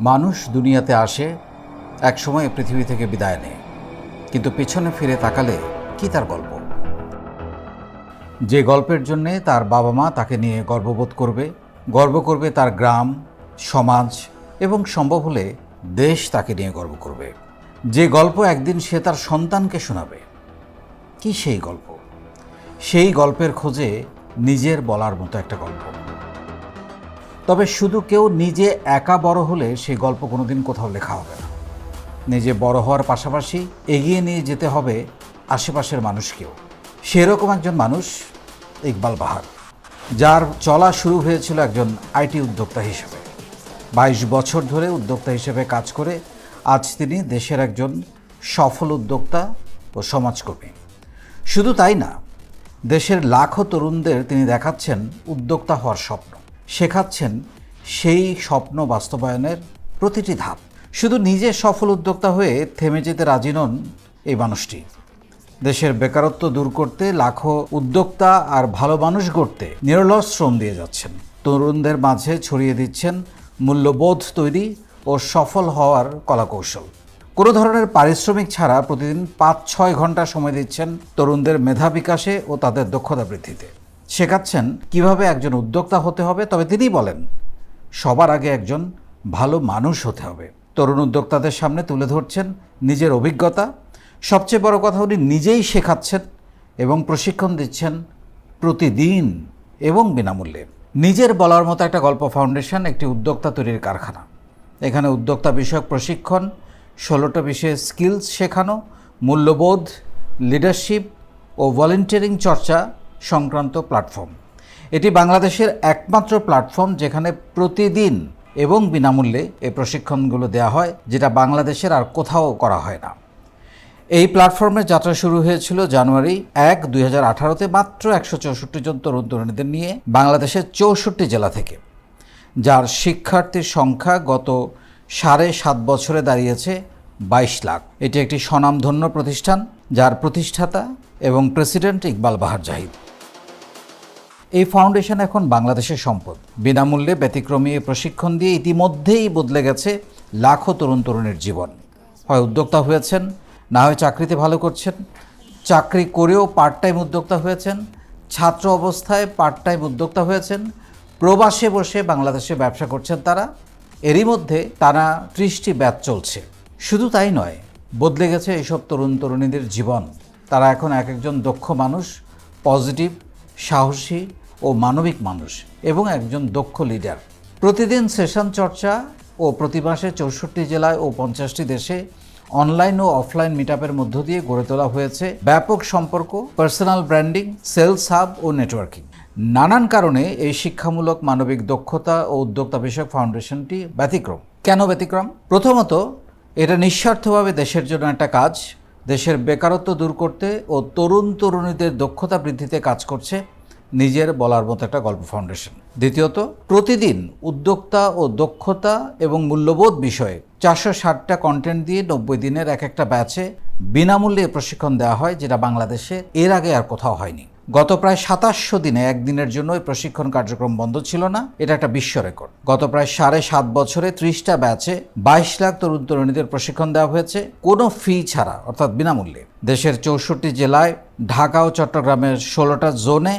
মানুষ দুনিয়াতে আসে, একসময় পৃথিবী থেকে বিদায় নেয়। কিন্তু পেছনে ফিরে তাকালে কি তার গল্প? যে গল্পের জন্যে তার বাবা মা তাকে নিয়ে গর্ববোধ করবে, গর্ব করবে তার গ্রাম, সমাজ এবং সম্ভব হলে দেশ তাকে নিয়ে গর্ব করবে। যে গল্প একদিন সে তার সন্তানকে শোনাবে। কি সেই গল্প? সেই গল্পের খোঁজে নিজের বলার মতো একটা গল্প। তবে শুধু কেউ নিজে একা বড় হলে সেই গল্প কোনোদিন কোথাও লেখা হবে না। নিজে বড় হওয়ার পাশাপাশি এগিয়ে নিয়ে যেতে হবে আশেপাশের মানুষকেও। সেরকম একজন মানুষ ইকবাল বাহার, যার চলা শুরু হয়েছিল একজন আইটি উদ্যোক্তা হিসেবে। বাইশ বছর ধরে উদ্যোক্তা হিসেবে কাজ করে আজ তিনি দেশের একজন সফল উদ্যোক্তা ও সমাজকর্মী। শুধু তাই না, দেশের লাখো তরুণদের তিনি দেখাচ্ছেন উদ্যোক্তা হওয়ার স্বপ্ন। শেখাচ্ছেন সেই স্বপ্ন বাস্তবায়নের প্রতিটি ধাপ। শুধু নিজে সফল উদ্যোক্তা হয়ে থেমে যেতে রাজি নন এই মানুষটি। দেশের বেকারত্ব দূর করতে লাখো উদ্যোক্তা আর ভালো মানুষ গড়তে নিরলস শ্রম দিয়ে যাচ্ছেন। তরুণদের মাঝে ছড়িয়ে দিচ্ছেন মূল্যবোধ তৈরি ও সফল হওয়ার কলাকৌশল। কোনো ধরনের পারিশ্রমিক ছাড়া প্রতিদিন পাঁচ ছয় ঘণ্টা সময় দিচ্ছেন তরুণদের মেধা বিকাশে ও তাদের দক্ষতা বৃদ্ধিতে। শেখাচ্ছেন কীভাবে একজন উদ্যোক্তা হতে হবে, তবে তিনি বলেন, সবার আগে একজন ভালো মানুষ হতে হবে। তরুণ উদ্যোক্তাদের সামনে তুলে ধরছেন নিজের অভিজ্ঞতা, সবচেয়ে বড় কথা উনি নিজেই শেখাচ্ছেন এবং প্রশিক্ষণ দিচ্ছেন প্রতিদিন এবং বিনামূল্যে। নিজের বলার মতো একটা গল্প ফাউন্ডেশন, একটি উদ্যোক্তা তৈরির কারখানা। এখানে উদ্যোক্তা বিষয়ক প্রশিক্ষণ, ষোলোটা বিষয়ে স্কিলস শেখানো, মূল্যবোধ, লিডারশিপ ও ভলেন্টিয়ারিং চর্চা সংক্রান্ত প্ল্যাটফর্ম। এটি বাংলাদেশের একমাত্র প্ল্যাটফর্ম যেখানে প্রতিদিন এবং বিনামূল্যে এই প্রশিক্ষণগুলো দেওয়া হয়, যেটা বাংলাদেশের আর কোথাও করা হয় না। এই প্ল্যাটফর্মের যাত্রা শুরু হয়েছিল জানুয়ারি এক, দুই হাজার আঠারোতে মাত্র একশো চৌষট্টি জন তরুণ তরুণীদের নিয়ে বাংলাদেশের চৌষট্টি জেলা থেকে। যার শিক্ষার্থীর সংখ্যা গত সাড়ে সাত বছরে দাঁড়িয়েছে বাইশ লাখ। এটি একটি স্বনামধন্য প্রতিষ্ঠান, যার প্রতিষ্ঠাতা এবং প্রেসিডেন্ট ইকবাল বাহার জাহিদ। এই ফাউন্ডেশন এখন বাংলাদেশের সম্পদ। বিনামূল্যে ব্যতিক্রমী প্রশিক্ষণ দিয়ে ইতিমধ্যেই বদলে গেছে লাখো তরুণ তরুণীর জীবন। হয় উদ্যোক্তা হয়েছেন, না হয় চাকরিতে ভালো করছেন। চাকরি করেও পার্ট টাইম উদ্যোক্তা হয়েছেন, ছাত্র অবস্থায় পার্ট টাইম উদ্যোক্তা হয়েছেন, প্রবাসে বসে বাংলাদেশে ব্যবসা করছেন তারা। এরই মধ্যে তারা ত্রিশটি ব্যাচ চলছে। শুধু তাই নয়, বদলে গেছে এইসব তরুণ তরুণীদের জীবন। তারা এখন এক একজন দক্ষ মানুষ পজিটিভ সাহসী ও মানবিক মানুষ এবং একজন দক্ষ লিডার। প্রতিদিন সেশন চর্চা ও প্রতি মাসে চৌষট্টি জেলায় ও পঞ্চাশটি দেশে অনলাইন ও অফলাইন মিটআপের মধ্য দিয়ে গড়ে তোলা হয়েছে ব্যাপক সম্পর্ক, পার্সোনাল ব্র্যান্ডিং, সেলস হাব ও নেটওয়ার্কিং। নানান কারণে এই শিক্ষামূলক মানবিক দক্ষতা ও উদ্যোক্তা বিষয়ক ফাউন্ডেশনটি ব্যতিক্রম। কেন ব্যতিক্রম? প্রথমত, এটা নিঃস্বার্থভাবে দেশের জন্য একটা কাজ দেশের বেকারত্ব দূর করতে ও তরুণ তরুণীদের দক্ষতা বৃদ্ধিতে কাজ করছে নিজের বলার মতো একটা গল্প ফাউন্ডেশন। দ্বিতীয়ত, প্রতিদিন উদ্যোক্তা ও দক্ষতা এবং মূল্যবোধ বিষয়ে চারশো ষাটটা কন্টেন্ট দিয়ে নব্বই দিনের এক একটা ব্যাচে বিনামূল্যে প্রশিক্ষণ দেওয়া হয়, যেটা বাংলাদেশে এর আগে আর কোথাও হয়নি। গত প্রায় সাতাশশো দিনে একদিনের জন্য এই প্রশিক্ষণ কার্যক্রম বন্ধ ছিল না, এটা একটা বিশ্ব রেকর্ড। গত প্রায় সাড়ে সাত বছরে ত্রিশটা ব্যাচে বাইশ লাখ তরুণ তরুণীদের প্রশিক্ষণ দেওয়া হয়েছে, কোনো ফি ছাড়া, অর্থাৎ বিনামূল্যে। দেশের চৌষট্টি জেলায়, ঢাকা ও চট্টগ্রামের ষোলোটা জোনে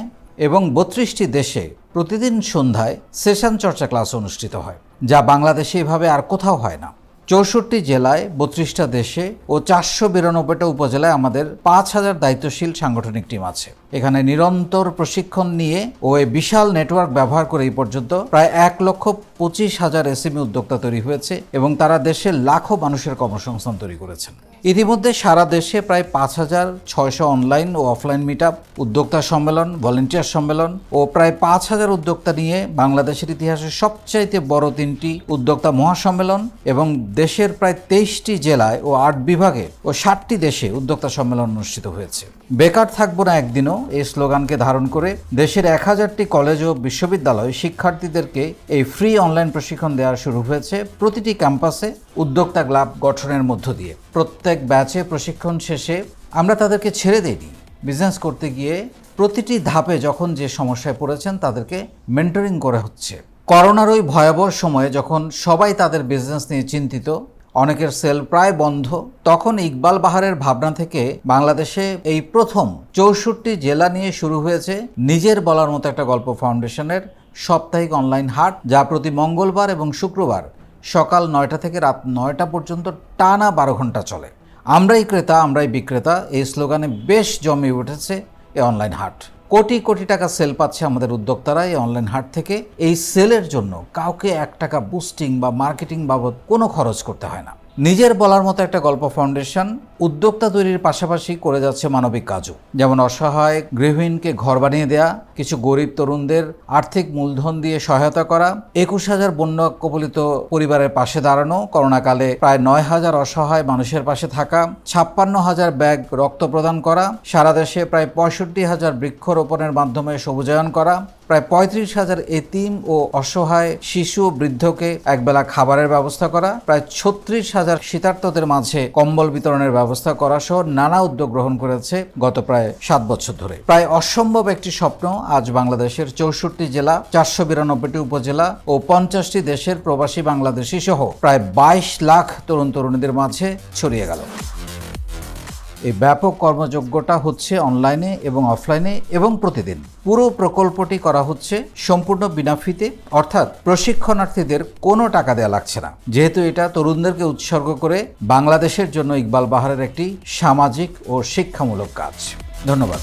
এবং বত্রিশটি দেশে প্রতিদিন সন্ধ্যায় সেশন চর্চা ক্লাস অনুষ্ঠিত হয়, যা বাংলাদেশে এভাবে আর কোথাও হয় না। চৌষট্টি জেলায় বত্রিশটা দেশে ও চারশো বিরানব্বইটা উপজেলায় আমাদের পাঁচ হাজার দায়িত্বশীল সাংগঠনিক টিম আছে। এখানে নিরন্তর প্রশিক্ষণ নিয়ে ও এই বিশাল নেটওয়ার্ক ব্যবহার করে এই পর্যন্ত প্রায় এক লক্ষ পঁচিশ হাজার এসএমই উদ্যোক্তা তৈরি হয়েছে এবং তারা দেশের লাখো মানুষের কর্মসংস্থান তৈরি করেছেন। ইতিমধ্যে সারা দেশে প্রায় পাঁচ হাজার ছয়শো অনলাইন ও অফলাইন মিট উদ্যোক্তা সম্মেলন ভলেন্টিয়ার সম্মেলন ও প্রায় পাঁচ হাজার উদ্যোক্তা নিয়ে বাংলাদেশের ইতিহাসে সবচাইতে বড় তিনটি উদ্যোক্তা মহাসম্মেলন এবং দেশের প্রায় তেইশটি জেলায় ও আট বিভাগে ও ষাটটি দেশে উদ্যোক্তা সম্মেলন অনুষ্ঠিত হয়েছে। বেকার থাকব না একদিনও এই স্লোগানকে ধারণ করে দেশের এক হাজারটি কলেজ ও বিশ্ববিদ্যালয় শিক্ষার্থীদেরকে এই ফ্রি অনলাইন প্রশিক্ষণ দেওয়া শুরু হয়েছে। প্রতিটি ক্যাম্পাসে উদ্যোক্তা ক্লাব গঠনের মধ্য দিয়ে। প্রত্যেক ব্যাচে প্রশিক্ষণ শেষে আমরা তাদেরকে ছেড়ে দিইনি। বিজনেস করতে গিয়ে প্রতিটি ধাপে যখন যে সমস্যায় পড়েছেন, তাদেরকে মেন্টরিং করে হচ্ছে। করোনার ওই ভয়াবহ সময়ে যখন সবাই তাদের বিজনেস নিয়ে চিন্তিত, অনেকের সেল প্রায় বন্ধ, তখন ইকবাল বাহারের ভাবনা থেকে বাংলাদেশে এই প্রথম চৌষট্টি জেলা নিয়ে শুরু হয়েছে নিজের বলার মতো একটা গল্প ফাউন্ডেশনের সাপ্তাহিক অনলাইন হাট, যা প্রতি মঙ্গলবার এবং শুক্রবার সকাল নয়টা থেকে রাত নয়টা পর্যন্ত টানা বারো ঘণ্টা চলে। আমরাই ক্রেতা, আমরাই বিক্রেতা, এই স্লোগানে বেশ জমে উঠেছে এই অনলাইন হাট। কোটি কোটি টাকা সেল পাচ্ছে আমাদের উদ্যোক্তারা এই অনলাইন হাট থেকে। এই সেলের জন্য কাউকে এক টাকা বুস্টিং বা মার্কেটিং বাবদ কোনো খরচ করতে হয় না। নিজের বলার মতো একটা গল্প ফাউন্ডেশন উদ্যোক্তা তৈরির পাশাপাশি করে যাচ্ছে মানবিক কাজও। যেমন অসহায় গৃহহীনকে ঘর বানিয়ে দেয়া, কিছু গরিব তরুণদের আর্থিক মূলধন দিয়ে সহায়তা করা, একুশ হাজার বন্যা কবলিত পরিবারের পাশে দাঁড়ানো, করোনাকালে প্রায় নয় হাজার অসহায় মানুষের পাশে থাকা, ছাপ্পান্ন হাজার ব্যাগ রক্ত প্রদান করা, সারা দেশে প্রায় পঁয়ষট্টি হাজার বৃক্ষরোপণের মাধ্যমে সবুজায়ন করা প্রায় পঁয়ত্রিশ হাজার এতিম ও অসহায় শিশু বৃদ্ধকে একবেলা খাবারের ব্যবস্থা করা, প্রায় ছত্রিশ হাজার শীতার্তদের মাঝে কম্বল বিতরণের ব্যবস্থা করা সহ নানা উদ্যোগ গ্রহণ করেছে গত প্রায় সাত বছর ধরে। প্রায় অসম্ভব একটি স্বপ্ন আজ বাংলাদেশের চৌষট্টি জেলা, চারশো বিরানব্বইটি উপজেলা ও পঞ্চাশটি দেশের প্রবাসী বাংলাদেশি সহ প্রায় বাইশ লাখ তরুণ তরুণীদের মাঝে ছড়িয়ে গেল। এই ব্যাপক কর্মযোগ্যটা হচ্ছে অনলাইনে এবং অফলাইনে এবং প্রতিদিন। পুরো প্রকল্পটি করা হচ্ছে সম্পূর্ণ বিনা ফিতে অর্থাৎ প্রশিক্ষণার্থীদের কোনো টাকা দেওয়া লাগছে না। যেহেতু এটা তরুণদেরকে উৎসর্গ করে বাংলাদেশের জন্য ইকবাল বাহারের একটি সামাজিক ও শিক্ষামূলক কাজ। ধন্যবাদ।